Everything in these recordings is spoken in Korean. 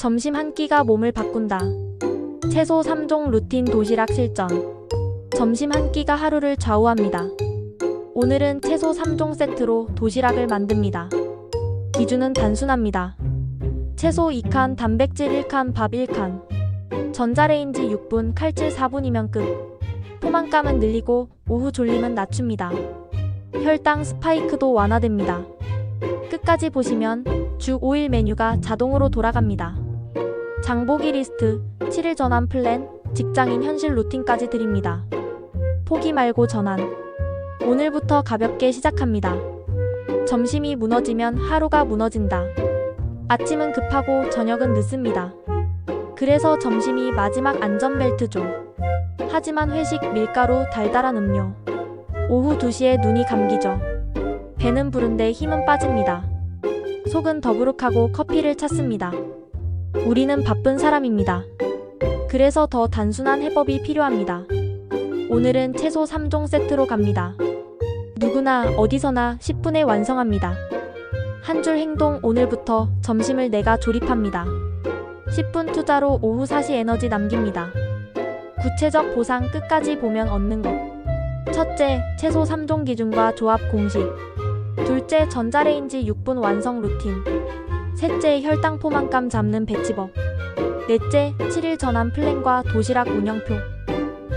점심 한 끼가 몸을 바꾼다. 채소 3종 루틴 도시락 실전. 점심 한 끼가 하루를 좌우합니다. 오늘은 채소 3종 세트로 도시락을 만듭니다. 기준은 단순합니다. 채소 2칸, 단백질 1칸, 밥 1칸. 전자레인지 6분, 칼질 4분이면 끝. 포만감은 늘리고 오후 졸림은 낮춥니다. 혈당 스파이크도 완화됩니다. 끝까지 보시면 주 5일 메뉴가 자동으로 돌아갑니다. 장보기 리스트, 7일 전환 플랜, 직장인 현실 루틴까지 드립니다. 포기 말고 전환. 오늘부터 가볍게 시작합니다. 점심이 무너지면 하루가 무너진다. 아침은 급하고 저녁은 늦습니다. 그래서 점심이 마지막 안전벨트죠. 하지만 회식, 밀가루, 달달한 음료. 오후 2시에 눈이 감기죠. 배는 부른데 힘은 빠집니다. 속은 더부룩하고 커피를 찾습니다. 우리는 바쁜 사람입니다. 그래서 더 단순한 해법이 필요합니다. 오늘은 채소 3종 세트로 갑니다. 누구나 어디서나 10분에 완성합니다. 한 줄 행동 오늘부터 점심을 내가 조립합니다. 10분 투자로 오후 4시 에너지 남깁니다. 구체적 보상 끝까지 보면 얻는 것. 첫째, 채소 3종 기준과 조합 공식. 둘째, 전자레인지 6분 완성 루틴. 셋째, 혈당 포만감 잡는 배치법. 넷째, 7일 전환 플랜과 도시락 운영표.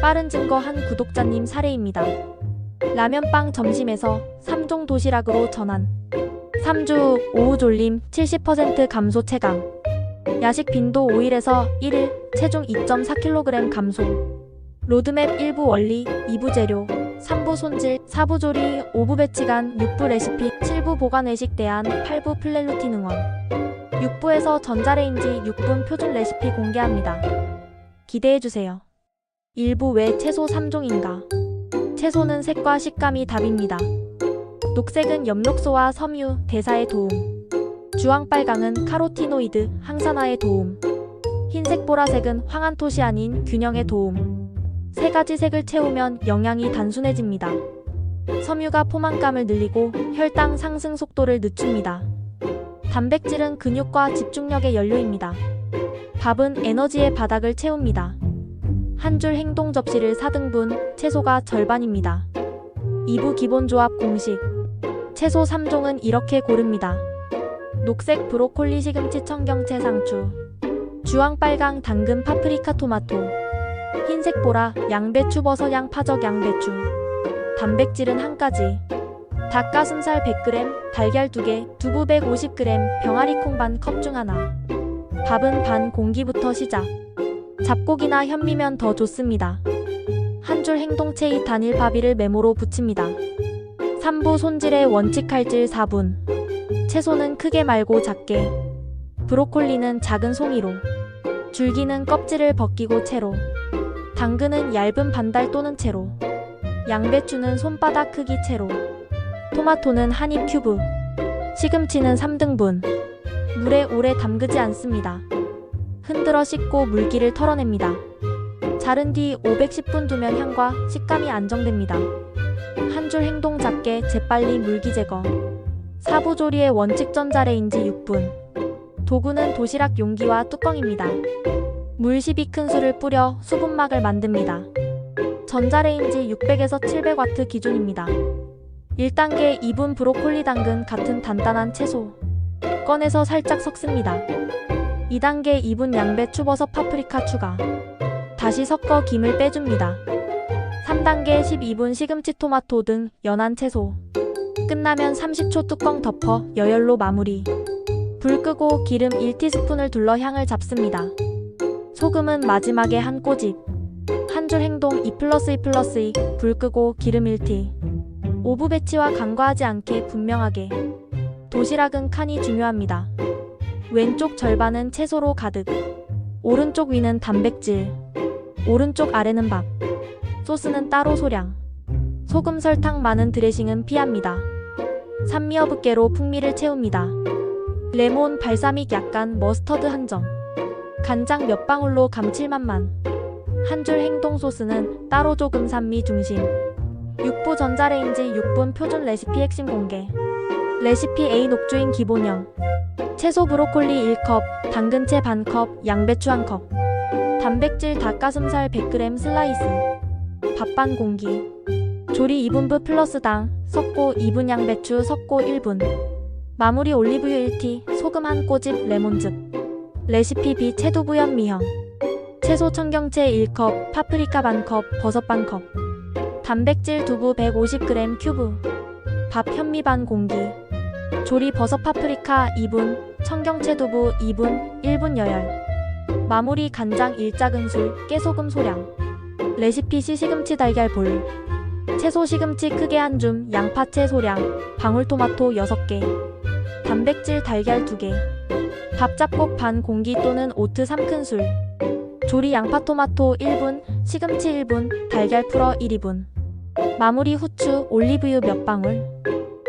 빠른 증거 한 구독자님 사례입니다. 라면빵 점심에서 3종 도시락으로 전환. 3주 오후 졸림 70% 감소 체감. 야식 빈도 5일에서 1일 체중 2.4kg 감소. 로드맵 1부 원리, 2부 재료, 3부 손질, 4부 조리, 5부 배치간, 6부 레시피, 7부 보관 외식 대안, 8부 플랜 루틴 응원. 6부에서 전자레인지 6분 표준 레시피 공개합니다. 기대해주세요. 1부 왜 채소 3종인가? 채소는 색과 식감이 답입니다. 녹색은 엽록소와 섬유, 대사에 도움. 주황빨강은 카로티노이드, 항산화에 도움. 흰색 보라색은 황안토시 아닌, 균형에 도움. 세 가지 색을 채우면 영양이 단순해집니다. 섬유가 포만감을 늘리고 혈당 상승 속도를 늦춥니다. 단백질은 근육과 집중력의 연료입니다. 밥은 에너지의 바닥을 채웁니다. 한 줄 행동 접시를 4등분, 채소가 절반입니다. 2부 기본 조합 공식. 채소 3종은 이렇게 고릅니다. 녹색 브로콜리 시금치 청경채 상추. 주황 빨강 당근 파프리카 토마토. 흰색 보라 양배추 버섯 양파적 양배추. 단백질은 한 가지. 닭가슴살 100g, 달걀 2개, 두부 150g, 병아리 콩 반 컵 중 하나. 밥은 반 공기부터 시작. 잡곡이나 현미면 더 좋습니다. 한 줄 행동체의 단일 바비를 메모로 붙입니다. 3부 손질의 원칙 칼질 4분. 채소는 크게 말고 작게. 브로콜리는 작은 송이로. 줄기는 껍질을 벗기고 채로. 당근은 얇은 반달 또는 채로. 양배추는 손바닥 크기 채로. 토마토는 한입 큐브. 시금치는 3등분. 물에 오래 담그지 않습니다. 흔들어 씻고 물기를 털어냅니다. 자른 뒤 510분 두면 향과 식감이 안정됩니다. 한 줄 행동 작게 재빨리 물기 제거. 사부 조리의 원칙 전자레인지 6분. 도구는 도시락 용기와 뚜껑입니다. 물 12큰술을 뿌려 수분막을 만듭니다. 전자레인지 600에서 700와트 기준입니다. 1단계 2분 브로콜리 당근 같은 단단한 채소. 꺼내서 살짝 섞습니다. 2단계 2분 양배추 버섯 파프리카 추가. 다시 섞어 김을 빼줍니다. 3단계 12분 시금치 토마토 등 연한 채소. 끝나면 30초 뚜껑 덮어 여열로 마무리. 불 끄고 기름 1티스푼을 둘러 향을 잡습니다. 소금은 마지막에 한 꼬집. 한 줄 행동 2 플러스 2 플러스 2. 불 끄고 기름 1티. 오브 배치와 간과하지 않게 분명하게. 도시락은 칸이 중요합니다. 왼쪽 절반은 채소로 가득. 오른쪽 위는 단백질. 오른쪽 아래는 밥. 소스는 따로 소량. 소금 설탕 많은 드레싱은 피합니다. 산미어브깨로 풍미를 채웁니다. 레몬 발사믹 약간 머스터드 한 점. 간장 몇 방울로 감칠맛만. 한 줄 행동 소스는 따로 조금 산미 중심. 6부 전자레인지 6분 표준 레시피 핵심 공개. 레시피 A 녹주인 기본형. 채소 브로콜리 1컵, 당근채 반컵, 양배추 1컵. 단백질 닭가슴살 100g 슬라이스. 밥반 공기. 조리 2분부 플러스 당, 섞고 2분 양배추 섞고 1분. 마무리 올리브유 1티, 소금 한 꼬집, 레몬즙. 레시피 비 채두부연 미형. 채소 청경채 1컵, 파프리카 반컵, 버섯 반컵. 단백질 두부 150g 큐브. 밥 현미 반 공기. 조리 버섯 파프리카 2분, 청경채 두부 2분, 1분 여열. 마무리 간장 1작은술, 깨소금 소량. 레시피 시 시금치 달걀 볼. 채소 시금치 크게 한 줌, 양파채 소량, 방울토마토 6개. 단백질 달걀 2개. 밥 잡곡 반 공기 또는 오트 3큰술. 조리 양파 토마토 1분, 시금치 1분, 달걀 풀어 1인분. 마무리 후추, 올리브유 몇 방울.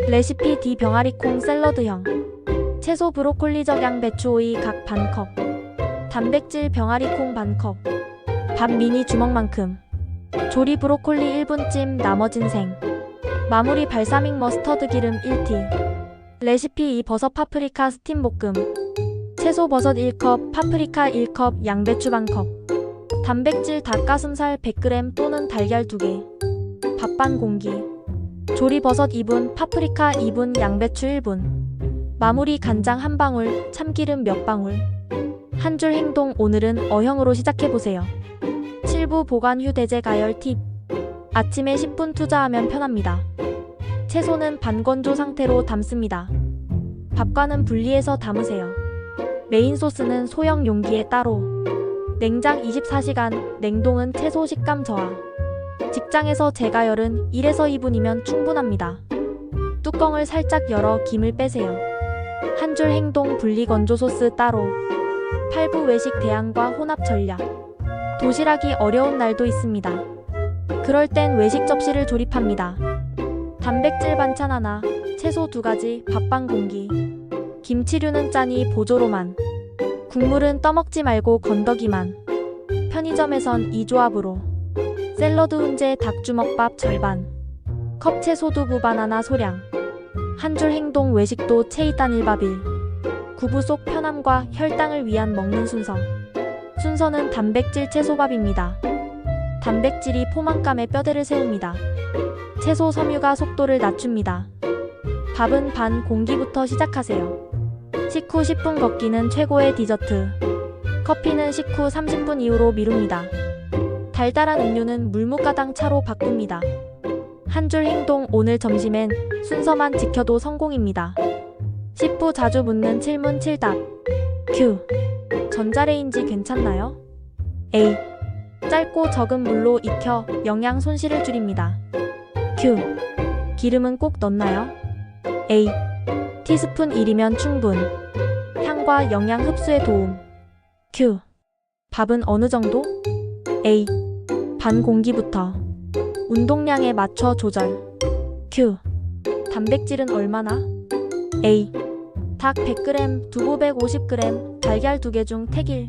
레시피 D 병아리콩 샐러드형. 채소 브로콜리 적양 배추 오이 각 반컵. 단백질 병아리콩 반컵. 밥 미니 주먹만큼. 조리 브로콜리 1분찜 나머진 생. 마무리 발사믹 머스터드 기름 1티. 레시피 2 버섯 파프리카 스팀 볶음. 채소 버섯 1컵, 파프리카 1컵, 양배추 반컵. 단백질 닭가슴살 100g 또는 달걀 2개. 밥반 공기. 조리 버섯 2분, 파프리카 2분, 양배추 1분. 마무리 간장 한 방울, 참기름 몇 방울. 한 줄 행동 오늘은 어형으로 시작해 보세요. 7부 보관 휴대제 가열 팁. 아침에 10분 투자하면 편합니다. 채소는 반건조 상태로 담습니다. 밥과는 분리해서 담으세요. 메인 소스는 소형 용기에 따로. 냉장 24시간, 냉동은 채소 식감 저하. 직장에서 재가열은 1에서 2분이면 충분합니다. 뚜껑을 살짝 열어 김을 빼세요. 한 줄 행동 분리 건조 소스 따로. 8부 외식 대안과 혼합 전략. 도시락이 어려운 날도 있습니다. 그럴 땐 외식 접시를 조립합니다. 단백질 반찬 하나, 채소 두 가지, 밥반 공기. 김치류는 짜니 보조로만. 국물은 떠먹지 말고 건더기만. 편의점에선 이 조합으로. 샐러드 훈제 닭주먹밥 절반. 컵 채소 두부 바나나 소량. 한 줄 행동 외식도 체이단 1밥 1. 구부 속 편함과 혈당을 위한 먹는 순서. 순서는 단백질 채소밥입니다. 단백질이 포만감에 뼈대를 세웁니다. 채소 섬유가 속도를 낮춥니다. 밥은 반 공기부터 시작하세요. 식후 10분 걷기는 최고의 디저트. 커피는 식후 30분 이후로 미룹니다. 달달한 음료는 물무가당 차로 바꿉니다. 한 줄 행동 오늘 점심엔 순서만 지켜도 성공입니다. 10부 자주 묻는 7문 7답. Q. 전자레인지 괜찮나요? A. 짧고 적은 물로 익혀 영양 손실을 줄입니다. Q. 기름은 꼭 넣나요? A. 티스푼 1이면 충분. 향과 영양 흡수에 도움. Q. 밥은 어느 정도? A. 반 공기부터. 운동량에 맞춰 조절. Q. 단백질은 얼마나? A. 닭 100g, 두부 150g, 달걀 2개 중 택일.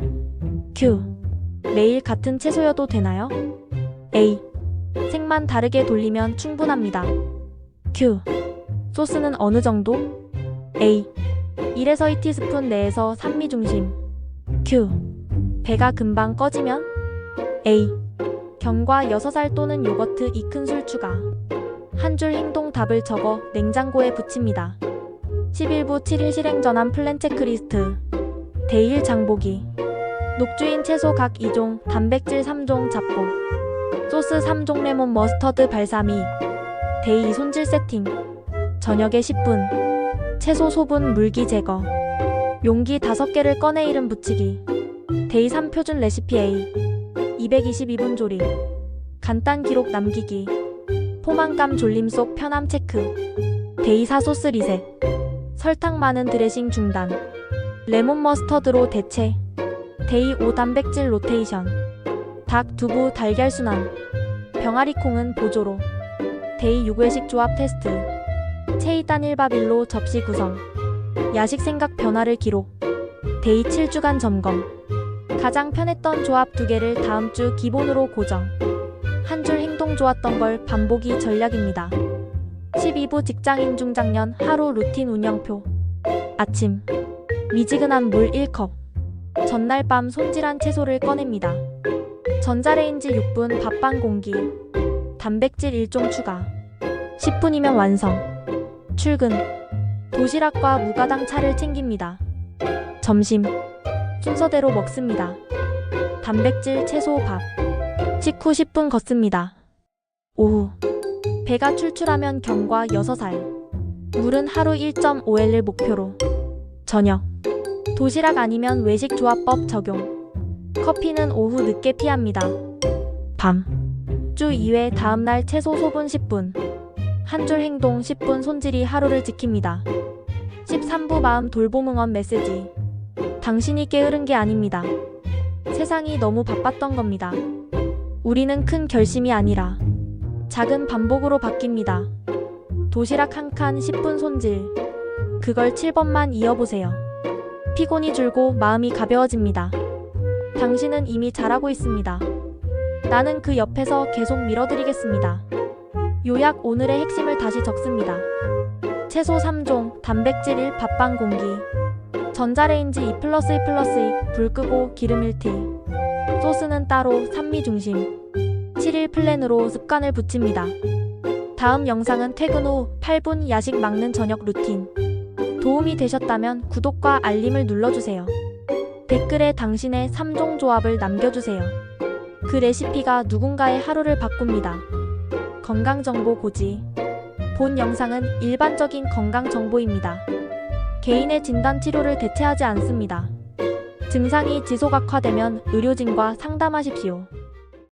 Q. 매일 같은 채소여도 되나요? A. 색만 다르게 돌리면 충분합니다. Q. 소스는 어느 정도? A. 1에서 2 티스푼 내에서 산미 중심. Q. 배가 금방 꺼지면? A. 견과 6알 또는 요거트 2큰술 추가. 한 줄 행동 답을 적어 냉장고에 붙입니다. 11부 7일 실행 전환 플랜 체크리스트. 데일 장보기. 녹주인 채소 각 2종, 단백질 3종 잡고. 소스 3종 레몬 머스터드 발사미. 데이 손질 세팅. 저녁에 10분. 채소 소분 물기 제거. 용기 5개를 꺼내 이름 붙이기. 데이 3 표준 레시피 A. 222분 조리. 간단 기록 남기기. 포만감 졸림 속 편함 체크. 데이 4 소스 리셋. 설탕 많은 드레싱 중단. 레몬 머스터드로 대체. 데이 5 단백질 로테이션. 닭, 두부, 달걀 순환. 병아리 콩은 보조로. 데이 6외식 조합 테스트. 체이단 1밥 1로 접시 구성. 야식 생각 변화를 기록. 데이 7주간 점검. 가장 편했던 조합 두 개를 다음 주 기본으로 고정. 한 줄 행동 좋았던 걸 반복이 전략입니다. 12부 직장인 중장년 하루 루틴 운영표. 아침. 미지근한 물 1컵. 전날 밤 손질한 채소를 꺼냅니다. 전자레인지 6분 밥반 공기. 단백질 1종 추가. 10분이면 완성. 출근. 도시락과 무가당 차를 챙깁니다. 점심. 순서대로 먹습니다. 단백질 채소 밥. 식후 10분 걷습니다. 오후. 배가 출출하면 경과 6살. 물은 하루 1.5L을 목표로. 저녁. 도시락 아니면 외식 조합법 적용. 커피는 오후 늦게 피합니다. 밤. 주 2회 다음날 채소 소분 10분. 한 줄 행동 10분 손질이 하루를 지킵니다. 13부 마음 돌봄 응원 메시지. 당신이 게으른 게 아닙니다. 세상이 너무 바빴던 겁니다. 우리는 큰 결심이 아니라 작은 반복으로 바뀝니다. 도시락 한 칸 10분 손질. 그걸 7번만 이어보세요. 피곤이 줄고 마음이 가벼워집니다. 당신은 이미 잘하고 있습니다. 나는 그 옆에서 계속 밀어드리겠습니다. 요약 오늘의 핵심을 다시 적습니다. 채소 3종, 단백질 1, 밥반 공기. 전자레인지 2 플러스 1 플러스 2, 불 끄고 기름 1티. 소스는 따로 산미 중심. 7일 플랜으로 습관을 붙입니다. 다음 영상은 퇴근 후 8분 야식 막는 저녁 루틴. 도움이 되셨다면 구독과 알림을 눌러주세요. 댓글에 당신의 3종 조합을 남겨주세요. 그 레시피가 누군가의 하루를 바꿉니다. 건강정보 고지. 본 영상은 일반적인 건강정보입니다. 개인의 진단 치료를 대체하지 않습니다. 증상이 지속 악화되면 의료진과 상담하십시오.